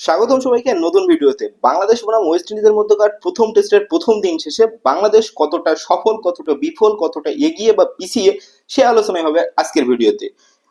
স্বাগতম সবাইকে নতুন ভিডিওতে। বাংলাদেশ বনাম ওয়েস্ট ইন্ডিজের মধ্যকার প্রথম টেস্টের প্রথম দিন শেষে বাংলাদেশ কতটা সফল, কতটা বিফল, কতটা এগিয়ে বা পিছিয়ে সে আলোচনায় হবে আজকের ভিডিওতে।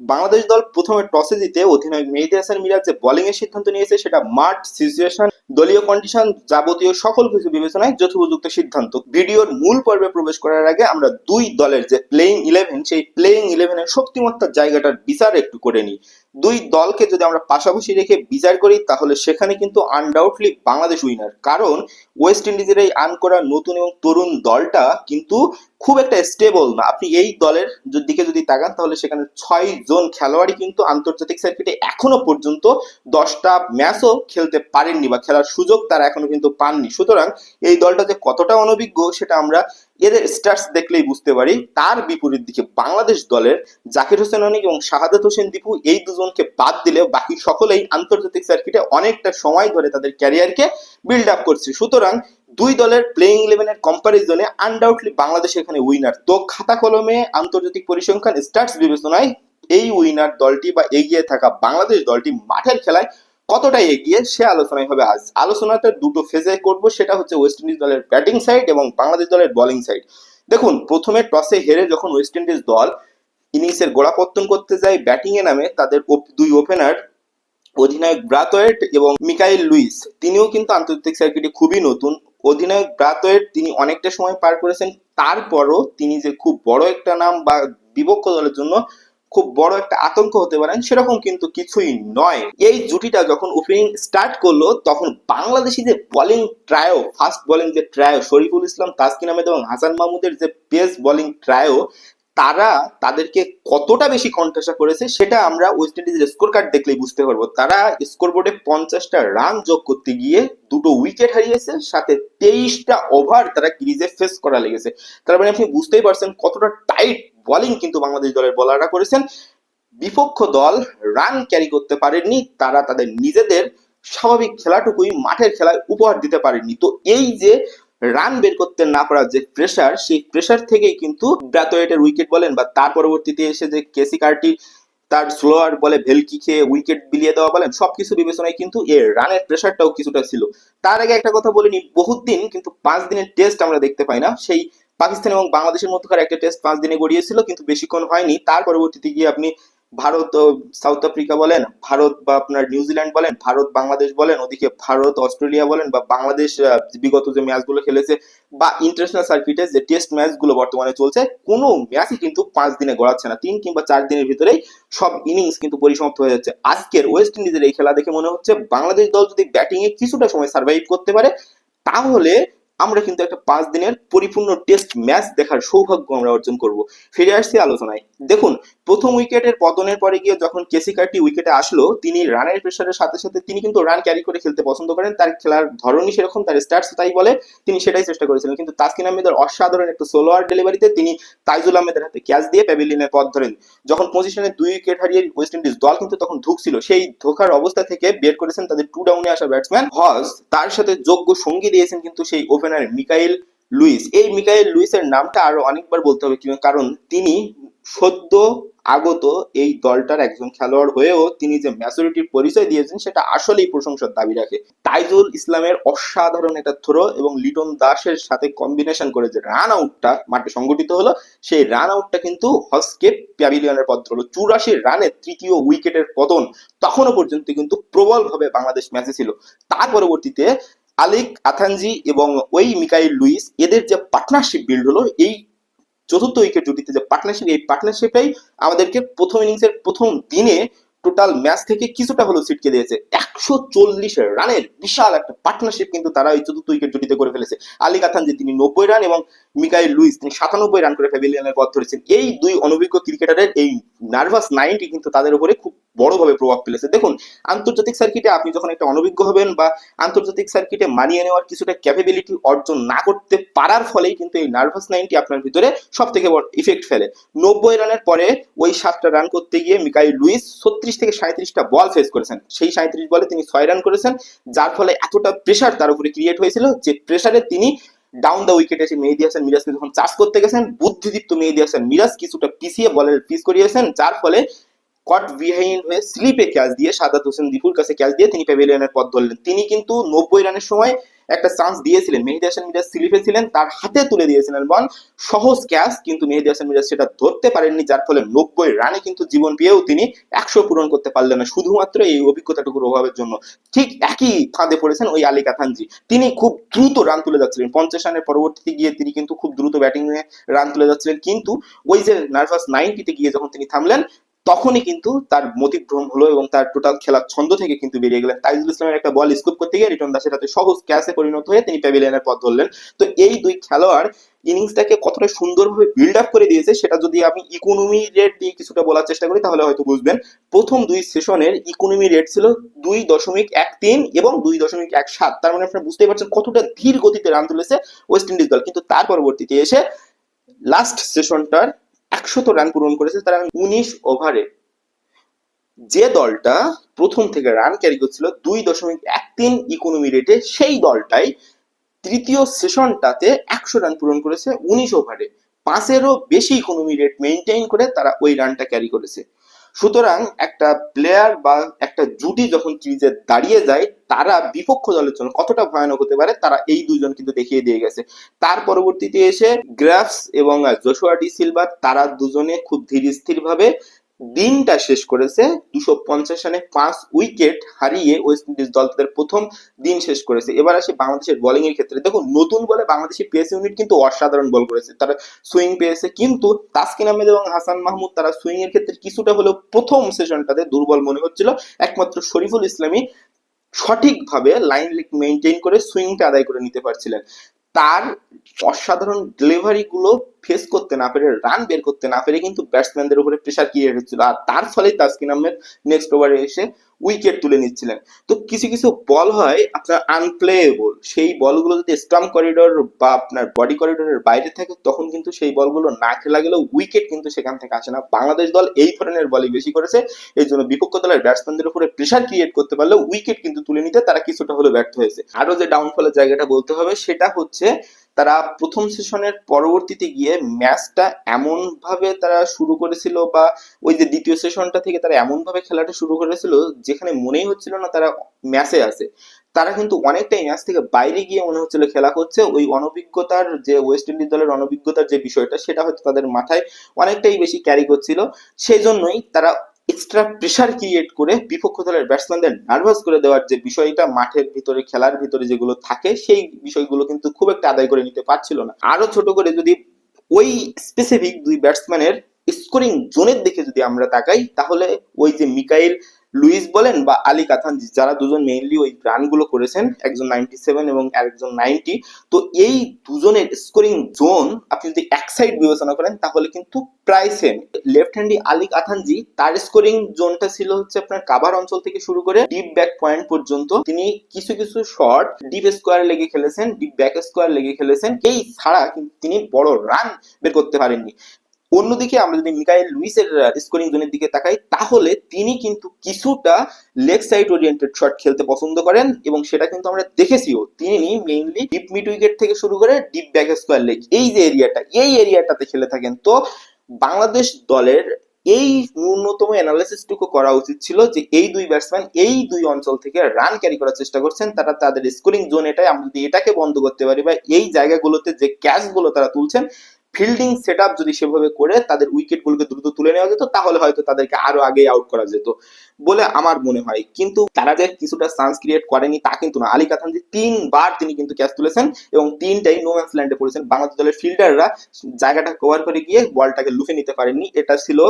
বাংলাদেশ দল প্রথমে টসে জিতে অধিনায়ক মেহেদি হাসান মিরাজ যে বোলিং এর সিদ্ধান্ত নিয়েছে, সেটা মাঠ সিচুয়েশন দলীয় কন্ডিশন যাবতীয় সকল কিছু বিবেচনায় যথোপযুক্ত সিদ্ধান্ত। ভিডিওর মূল পর্বে প্রবেশ করার আগে আমরা দুই দলের যে প্লেইং ইলেভেন সেই প্লেইং ইলেভেনের শক্তিমত্তার জায়গাটার বিচার একটু করে নিই। দুই দলকে যদি আমরা পাশাপাশি রেখে বিচার করি, তাহলে সেখানে কিন্তু আনডাউটলি বাংলাদেশ উইনার কারণ ওয়েস্ট ইন্ডিজের এই আন করা নতুন এবং তরুণ দলটা কিন্তু খুব একটা স্টেবল না। আপনি এই দলের দিকে যদি তাকান, তাহলে সেখানে ছয় জন খেলোয়াড়ই কিন্তু আন্তর্জাতিক সার্কিটে এখনও পর্যন্ত দশটা ম্যাচও খেলতে পারেননি বা খেলার সুযোগ তারা এখনও কিন্তু পাননি। সুতরাং এই দলটা যে কতটা অনভিজ্ঞ, সেটা আমরা এদের স্টার্স দেখলেই বুঝতে পারি। তার বিপরীত দিকে বাংলাদেশ দলের জাকির হোসেন অনিক এবং শাহাদাত হোসেন দীপু এই দুজনকে বাদ দিলে বাকি সকলেই আন্তর্জাতিক সার্কিটে অনেকটা সময় ধরে তাদের ক্যারিয়ারকে বিল্ড আপ করছে। সুতরাং দুই দলের প্লেইং ইলেভেনের কম্পারিজনে আনডাউটলি বাংলাদেশ এখানে উইনার তো খাতা কলমে আন্তর্জাতিক পরিসংখ্যান স্টার্স বিবেচনায় এই উইনার দলটি বা এগিয়ে থাকা বাংলাদেশ দলটি মাঠের খেলায় কতটা এগিয়ে সে আলোচনায় হবে আজ। আলোচনাটা দুটো ফেজে করব, সেটা হচ্ছে ওয়েস্ট ইন্ডিজ দলের ব্যাটিং সাইড এবং বাংলাদেশ দলের বোলিং সাইড দেখুন, প্রথমে টসে হেরে যখন ওয়েস্ট ইন্ডিজ দল ইনিংসের গোড়াপত্তন করতে যায় ব্যাটিং এ নামে, তাদের দুই ওপেনার অধিনায়ক ব্রাতোয়েট এবং মিকাইল লুইস। তিনিও কিন্তু আন্তর্জাতিক সার্কিটে খুবই নতুন। অধিনায়ক ব্রাতোয়েট, তিনি অনেকটা সময় পার করেছেন। তারপরও তিনি যে খুব বড় একটা নাম বা বিপক্ষ দলের জন্য খুব বড় একটা আতঙ্ক হতে পারেন, সেরকম কিন্তু কিছুই নয়। এই জুটিটা যখন ওপেনিং স্টার্ট করল, তখন বাংলাদেশি যে বোলিং ট্রায়ো ফার্স্ট বোলিং যে ট্রায়ো শরীফুল ইসলাম, তাসকিন আহমেদ এবং হাসান মাহমুদের যে পেস বোলিং ট্রায়ো তারা তাদেরকে কতটা বেশি কণ্ঠাসা করেছে, সেটা আমরা ওয়েস্ট ইন্ডিজের স্কোর কার্ড দেখলেই বুঝতে পারব। তারা স্কোর বোর্ডে পঞ্চাশটা রান যোগ করতে গিয়ে দুটো উইকেট হারিয়েছে, সাথে তেইশটা ওভার তারা ক্রিজে ফেস করা লেগেছে। তার মানে আপনি বুঝতেই পারছেন কতটা টাইট বোলিং কিন্তু বাংলাদেশ দলের বোলাররা করেছেন। বিপক্ষ দল রান ক্যারি করতে পারেননি, তারা তাদের নিজেদের স্বাভাবিক খেলাটুকুই মাঠের খেলায় উপহার দিতে পারেননি। তো এই যে রান বের করতে না পারার যে প্রেসার সেই প্রেসার থেকেই কিন্তু ব্রাতোয়েটের উইকেট বলেন বা তার পরবর্তীতে এসে যে কেসি কার্টি তার স্লোয়ার বলে ভেলকি খেয়ে উইকেট বিলিয়ে দেওয়া বলেন, সবকিছু বিবেচনায় কিন্তু এর রানের প্রেসারটাও কিছুটা ছিল। তার আগে একটা কথা বলিনি বহুত দিন কিন্তু পাঁচ দিনের টেস্ট আমরা দেখতে পাই না, সেই পাকিস্তান এবং বাংলাদেশের মধ্যকার একটা টেস্ট পাঁচ দিনে গড়িয়েছিল, কিন্তু বেশিক্ষণ হয়নি। তার পরবর্তীতে গিয়ে আপনি ভারত সাউথ আফ্রিকা বলেন, ভারত বা আপনার নিউজিল্যান্ড বলেন, ভারত, বাংলাদেশ বলেন, ওদিকে ভারত, অস্ট্রেলিয়া বলেন, বা বাংলাদেশ বিগত যে ম্যাচগুলো খেলেছে, বা ইন্টারন্যাশনাল সার্কিটে যে টেস্ট ম্যাচগুলো বর্তমানে চলছে, কোনো ম্যাচই কিন্তু পাঁচ দিনে গড়াচ্ছে না। তিন কিংবা চার দিনের ভিতরেই সব ইনিংস কিন্তু পরিসমাপ্ত হয়ে যাচ্ছে। আজকের ওয়েস্ট ইন্ডিজের এই খেলা দেখে মনে হচ্ছে, বাংলাদেশ দল যদি ব্যাটিং এ কিছুটা সময় সার্ভাইভ করতে পারে, তাহলে আমরা কিন্তু একটা পাঁচ দিনের পরিপূর্ণ টেস্ট ম্যাচ দেখার সৌভাগ্য আমরা অর্জন করব। ফিরে আসছি আলোচনায়। দেখুন প্রথম উইকেটের পতনের পরে গিয়ে যখন কেসি কার্টি উইকেটে আসলো, তিনি রানের প্রেসারের সাথে সাথে তিনি কিন্তু রান ক্যারি করে খেলতে পছন্দ করেন। তার খেলার ধরনই সেরকম, তার স্টার্টস তাই বলে তিনি সেটাই চেষ্টা করেছিলেন। কিন্তু তাসকিন আহমেদের অসাধারণ একটা সোলোয়ার ডেলিভারিতে তিনি তাইজুল আহমেদের হাতে ক্যাচ দিয়ে প্যাভিলিয়নের পথ ধরেন। যখন পজিশনে দুই উইকেট হারিয়ে ওয়েস্ট ইন্ডিজ দল কিন্তু তখন ধুকছিল। সেই ধোকার অবস্থা থেকে বের করেছেন তাদের টু ডাউনে আসা ব্যাটসম্যান হজ। তার সাথে যোগ্য সঙ্গী দিয়েছেন কিন্তু সেই ওপেনার মিকাইল লুইস। এই মিকাইল লুইসের নামটা আরও অনেকবার বলতে হবে, কারণ তিনি সদ্য আগত এই দলটার একজন খেলোয়াড় হয়েও তিনি যে ম্যাচুরিটির পরিচয় দিয়েছেন, সেটা আসলেই প্রশংসার দাবি রাখে। তাইজুল ইসলামের অসাধারণ একটা থ্রো এবং লিটন দাসের সাথে কম্বিনেশন করে যে রান আউটটা মাঠে সংগঠিত হলো, সেই রান আউটটা কিন্তু হসকে প্যাভিলিয়নের পথ হলো চুরাশি রানে তৃতীয় উইকেটের পতন তখনও পর্যন্ত কিন্তু প্রবলভাবে বাংলাদেশ ম্যাচে ছিল। তার পরবর্তীতে আলিক আথানজি এবং ওই মিকাইল লুইস, এদের যে পার্টনারশিপ বিল্ড হলো, এই চতুর্থ উইকেট জুটিতে যে পার্টনারশিপ এই পার্টনারশিপটাই আমাদেরকে প্রথম ইনিংসের প্রথম দিনে টোটাল ম্যাচ থেকে কিছুটা হলেও ছিটকে দিয়েছে। একশো চল্লিশ রানের বিশাল একটা পার্টনারশিপ কিন্তু তারা এই চতুর্থ উইকেট জুটিতে করে ফেলেছে। আলী কাথান যে তিনি নব্বই রান এবং মিকাইল লুইস, তিনি সাতানব্বই রান করে প্যাভিলিয়নের পথ ধরেছেন। এই দুই অনভিজ্ঞ ক্রিকেটারের এই নার্ভাস নাইনটি কিন্তু তাদের উপরে খুব বড়ভাবে প্রভাব ফেলেছে। দেখুন, আন্তর্জাতিক সার্কিটে আপনি যখন একটা অনভিজ্ঞ হবেন বা আন্তর্জাতিক সার্কিটে মানিয়ে নেওয়ার কিছুটা ক্যাপাবিলিটি অর্জন না করতে পারার ফলেই কিন্তু এই নার্ভাস নাইনটি আপনার ভিতরে সব থেকে বড় ইফেক্ট ফেলে। নব্বই রানের পরে ওই সাতটা রান করতে গিয়ে মিকাইল লুইস ছত্রিশ থেকে সাঁত্রিশটা বল ফেস করেছেন। সেই সাঁত্রিশ বলে তিনি ছয় রান করেছেন, যার ফলে এতটা প্রেশার তার উপরে ক্রিয়েট হয়েছিল যে প্রেশারে তিনি ডাউন দ্য উইকেট এসে মেহেদি হাসান মিরাজকে যখন চার্জ করতে গেছেন, বুদ্ধিদীপ্ত মেহেদি হাসান মিরাজ কিছুটা পিছিয়ে বলের পিস করিয়েছেন, যার ফলে কট বিহাইন্ড হয়ে স্লিপে ক্যাচ দিয়ে সাদাত হোসেন দীপুর কাছে ক্যাচ দিয়ে তিনি প্যাভিলিয়নের পথ ধরলেন। তিনি কিন্তু নব্বই রানের সময় একটা চান্স দিয়েছিলেন। মেহেদি হাসান মিরাজ স্লিপে ছিলেন, তার হাতে তুলে দিয়েছিলেন বল। সহজ ক্যাচ কিন্তু মেহেদি হাসান মিরাজ সেটা ধরতে পারেননি, যার ফলে নব্বই রানে কিন্তু জীবন পেয়েও তিনি একশো পূরণ করতে পারলেন না, শুধুমাত্র এই অভিজ্ঞতাটুকুর অভাবের জন্য। ঠিক একই ফাঁদে পড়েছেন ওই আলী কাথানজি। তিনি খুব দ্রুত রান তুলে যাচ্ছিলেন। পঞ্চাশ রানের পরবর্তীতে গিয়ে তিনি কিন্তু খুব দ্রুত ব্যাটিং নিয়ে রান তুলে যাচ্ছিলেন। কিন্তু ওই যে নার্ভাস নাইনটিতে গিয়ে যখন তিনি থামলেন তখনই কিন্তু তার মতিভ্রম হলো এবং তার টোটাল খেলার ছন্দ থেকে কিন্তু বেরিয়ে গেলেন। তাইজুল ইসলামের একটা বল স্কুপ করতে গিয়ে রিটন দাসের হাতে সহজ ক্যাচে পরিণত হয়ে তিনি প্যাভিলিয়নের পথ ধরলেন। তো এই দুই খেলোয়াড় ইনিংসটাকে কতটা সুন্দরভাবে বিল্ড আপ করে দিয়েছে সেটা যদি আমি ইকোনমি রেট দিয়ে কিছুটা বলার চেষ্টা করি, তাহলে হয়তো বুঝবেন। প্রথম দুই সেশনের ইকোনমি রেট ছিল দুই দশমিক এক তিন এবং দুই দশমিক এক সাত। তার মানে আপনারা বুঝতেই পারছেন কতটা ধীর গতিতে রান তুলেছে ওয়েস্ট ইন্ডিজ দল। কিন্তু তার পরবর্তীতে এসে লাস্ট সেশনটার একশত রান পূরণ করেছে, তারা উনিশ ওভারে যে দলটা প্রথম থেকে রান ক্যারি করছিল দুই দশমিক এক তিন ইকোনমি রেটে সেই দলটাই তৃতীয় সেশনটাতে একশো রান পূরণ করেছে উনিশ ওভারে পাঁচেরও বেশি ইকোনমি রেট মেনটেন করে তারা ওই রানটা ক্যারি করেছে। সুতরাং একটা প্লেয়ার বা একটা জুটি যখন ক্রিজে দাঁড়িয়ে যায়, তারা বিপক্ষ দলের জন্য কতটা ভয়ানক হতে পারে, তারা এই দুজন কিন্তু দেখিয়ে দিয়ে গেছে। তার পরবর্তীতে এসে গ্রাফস এবং জোশুয়া ডি সিলভার তারা দুজনে খুব ধীর স্থির ভাবে দিনটা শেষ করেছে দুশো পঞ্চাশ রানে পাঁচ উইকেট হারিয়ে ওয়েস্ট ইন্ডিজ দল তাদের প্রথম দিন শেষ করেছে। এবার আসে বাংলাদেশের বোলিং এর ক্ষেত্রে। দেখুন, নতুন বলে বাংলাদেশি পেস ইউনিট কিন্তু অসাধারণ বল করেছে। তারা সুইং পেয়েছে, কিন্তু তাসকিন আহমেদ এবং হাসান মাহমুদ তারা সুইং এর ক্ষেত্রে কিছুটা হলেও প্রথম সেশনটাতে দুর্বল মনে হচ্ছিল। একমাত্র শরীফুল ইসলামী সঠিকভাবে লাইন লিক মেনটেন করে সুইংটা আদায় করে নিতে পারছিলেন। তার অসাধারণ ডেলিভারি গুলো ফেস করতে না পেরে রান বের করতে না পেরে কিন্তু ব্যাটসম্যানদের উপরে প্রেশার ক্রিয়েট হচ্ছিল। আর তার ফলে তাসকিন আহমেদ নেক্সট ওভারে এসে উইকেট তুলে নিচ্ছিলেন। তো কিছু কিছু বল হয় আপনার আনপ্লেয়েবল সেই বলগুলো যদি স্টাম্প করিডোর বা আপনার বডি করিডোরের বাইরে থাকে, তখন কিন্তু সেই বলগুলো না খেলা গেলেও উইকেট কিন্তু সেখান থেকে আসে না। বাংলাদেশ দল এই ধরনের বলই বেশি করেছে। এই জন্য বিপক্ষ দলের ব্যাটসম্যানদের উপরে প্রেশার ক্রিয়েট করতে পারলেও উইকেট কিন্তু তুলে নিতে তারা কিছুটা হলেও ব্যর্থ হয়েছে। আরও যে ডাউনফলের জায়গাটা বলতে হবে, সেটা হচ্ছে তারা প্রথম সেশনের পরবর্তীতে গিয়ে ম্যাচটা এমন ভাবে তারা শুরু করেছিল বা ওই যে দ্বিতীয় সেশনটা থেকে তারা এমন ভাবে খেলাটা শুরু করেছিল যেখানে মনেই হচ্ছিল না তারা ম্যাচে আছে। তারা কিন্তু অনেকটাই ম্যাচ থেকে বাইরে গিয়ে মনে হচ্ছিল খেলা করছে ওই অনভিজ্ঞতার যে ওয়েস্ট ইন্ডিজ দলের অনভিজ্ঞতার যে বিষয়টা, সেটা হয়তো তাদের মাথায় অনেকটাই বেশি ক্যারি করছিল। সেই জন্যই তারা এক্সট্রা প্রেশার ক্রিয়েট করে বিপক্ষ দলের ব্যাটসম্যানদের নার্ভাস করে দেওয়ার যে বিষয়টা, মাঠের ভিতরে, খেলার ভিতরে যেগুলো থাকে, সেই বিষয়গুলো কিন্তু খুব একটা আদায় করে নিতে পারছিল না। আরও ছোট করে যদি ওই স্পেসিফিক দুই ব্যাটসম্যানের স্কোরিং জোনের দিকে যদি আমরা তাকাই, তাহলে ওই যে মিকাইল লুইস বলেন বা আলী কাথানজি, যারা দুজন মেইনলি ওই রানগুলো করেছেন, একজন নাইনটি সেভেন এবং আরেকজন নাইনটি তো এই দুজনের স্কোরিং জোন আপনি যদি এক সাইড বিবেচনা করেন, তাহলে কিন্তু প্রায় same left handy Alick Athanaze, তার স্কোরিং জোনটা ছিল হচ্ছে আপনার কাভার অঞ্চল থেকে শুরু করে ডিপ ব্যাক পয়েন্ট পর্যন্ত। তিনি কিছু কিছু শট ডিপ স্কোয়ার লেগে খেলেছেন ডিপ ব্যাক স্কোয়ার লেগে খেলেছেন। এই ছাড়া কিন্তু তিনি বড় রান বের করতে পারেননি। অন্যদিকে আমরা যদি মিকাইল লুইসের স্কোরিং জোনের দিকে তাকাই, তাহলে তিনি কিন্তু কিছুটা লেগ সাইড ওরিয়েন্টেড শট খেলতে পছন্দ করেন এবং সেটা কিন্তু আমরা দেখেছিও। তিনি মেইনলি ডিপ মিড উইকেট থেকে শুরু করে ডিপ ব্যাক স্কোয়ার লেগ এই যে এরিয়াটা এই এরিয়াটাতে খেলে থাকেন। তো বাংলাদেশ দলের এই ন্যূনতম অ্যানালিসিসটুকু করা উচিত ছিল যে এই দুই ব্যাটসম্যান এই দুই অঞ্চল থেকে রান ক্যারি করার চেষ্টা করছেন। তারা তাদের স্কোরিং জোন এটাই, আমরা যদি এটাকে বন্ধ করতে পারি বা এই জায়গাগুলোতে যে ক্যাচগুলো তারা তুলছেন ফিল্ডিং সেট যদি সেভাবে করে তাদের উইকেট গুলোকে দ্রুত তুলে নেওয়া যেত, তাহলে হয়তো তাদেরকে আরও আগে আউট করা যেত বলে আমার মনে হয়। কিন্তু তারা যে কিছুটা চান্স ক্রিয়েট করেনি তা কিন্তু না। আলী কাথানজি তিনবার তিনি কিন্তু ক্যাচ তুলেছেন এবং তিনটাই নো ম্যান্স ল্যান্ডে পড়েছেন। বাংলাদেশ দলের ফিল্ডাররা জায়গাটা কভার করে গিয়ে বলটাকে লুফে নিতে পারেননি। এটা ছিল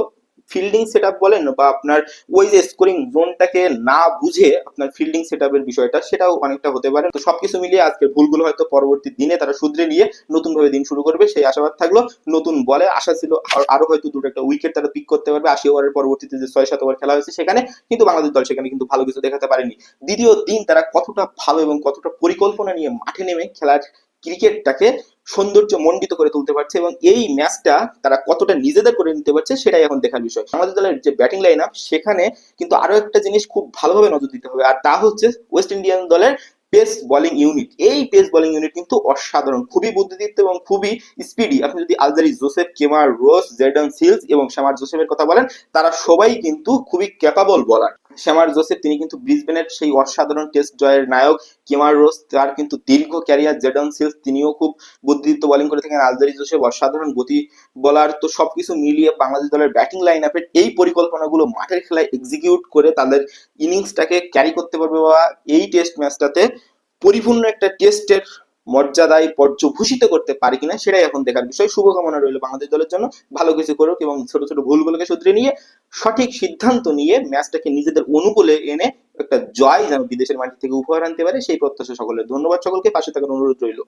ফিল্ডিং সেট বলেন বা আপনার ওই যে স্কোরিং জোনটাকে না বুঝে আপনার ফিল্ডিং সেট বিষয়টা, সেটাও অনেকটা হতে পারে। তো সবকিছু মিলিয়ে আজকের ভুলগুলো হয়তো পরবর্তী দিনে তারা শুধরে নিয়ে নতুন ভাবে দিন শুরু করবে। সেই আশাবাদ থাকল, নতুন বলে আশা ছিল আরও হয়তো দুটো একটা উইকেট তারা পিক করতে পারবে। আশি ওভারের পরবর্তীতে যে ছয় সাত ওভার খেলা হয়েছে সেখানে, কিন্তু বাংলাদেশ দল সেখানে কিন্তু ভালো কিছু দেখাতে পারেনি। দ্বিতীয় দিন তারা কতটা ভালো এবং কতটা পরিকল্পনা নিয়ে মাঠে নেমে খেলার ক্রিকেটটাকে সৌন্দর্য মণ্ডিত করে তুলতে পারছে এবং এই ম্যাচটা তারা কতটা নিজেদের করে নিতে পারছে সেটাই এখন দেখার বিষয়। আমাদের দলের যে ব্যাটিং লাইন আপ সেখানে কিন্তু আরও একটা জিনিস খুব ভালোভাবে নজর দিতে হবে, আর তা হচ্ছে ওয়েস্ট ইন্ডিয়ান দলের পেস বোলিং ইউনিট এই পেস বোলিং ইউনিট কিন্তু অসাধারণ, খুবই বুদ্ধিদীপ্ত এবং খুবই স্পিডি আপনি যদি Alzarri Joseph, Kemar Roach Jayden Seales এবং শ্যামার জোসেফের কথা বলেন, তারা সবাই কিন্তু খুবই ক্যাপাবল বলার শ্যামার জোসেফ, তিনি কিন্তু ব্রিসবেনের সেই অসাধারণ টেস্ট জয়ের নায়ক। কেমার রোস তার কিন্তু দীর্ঘ ক্যারিয়ার, জেডন সিলস, তিনিও খুব বুদ্ধিদীপ্ত বোলিং করে থাকেন। আলজারি জোসেফ, অসাধারণ গতি বলার তো সবকিছু মিলিয়ে বাংলাদেশ দলের ব্যাটিং লাইন আপের এই পরিকল্পনাগুলো মাঠের খেলায় এক্সিকিউট করে তাদের ইনিংসটাকে ক্যারি করতে পারবে বা এই টেস্ট ম্যাচটাতে পরিপূর্ণ একটা টেস্টের মর্যাদায় পর্যভূষিত করতে পারে কিনা সেটাই এখন দেখার বিষয়। শুভকামনা রইল বাংলাদেশ দলের জন্য। ভালো কিছু করুক এবং ছোট ছোট ভুলগুলোকে শুধরে নিয়ে সঠিক সিদ্ধান্ত নিয়ে ম্যাচটাকে নিজেদের অনুকূলে এনে একটা জয় যেন বিদেশের মাটি থেকে উপহার আনতে পারে, সেই প্রত্যাশা সকলের। ধন্যবাদ সকলকে। পাশে থাকার অনুরোধ রইল।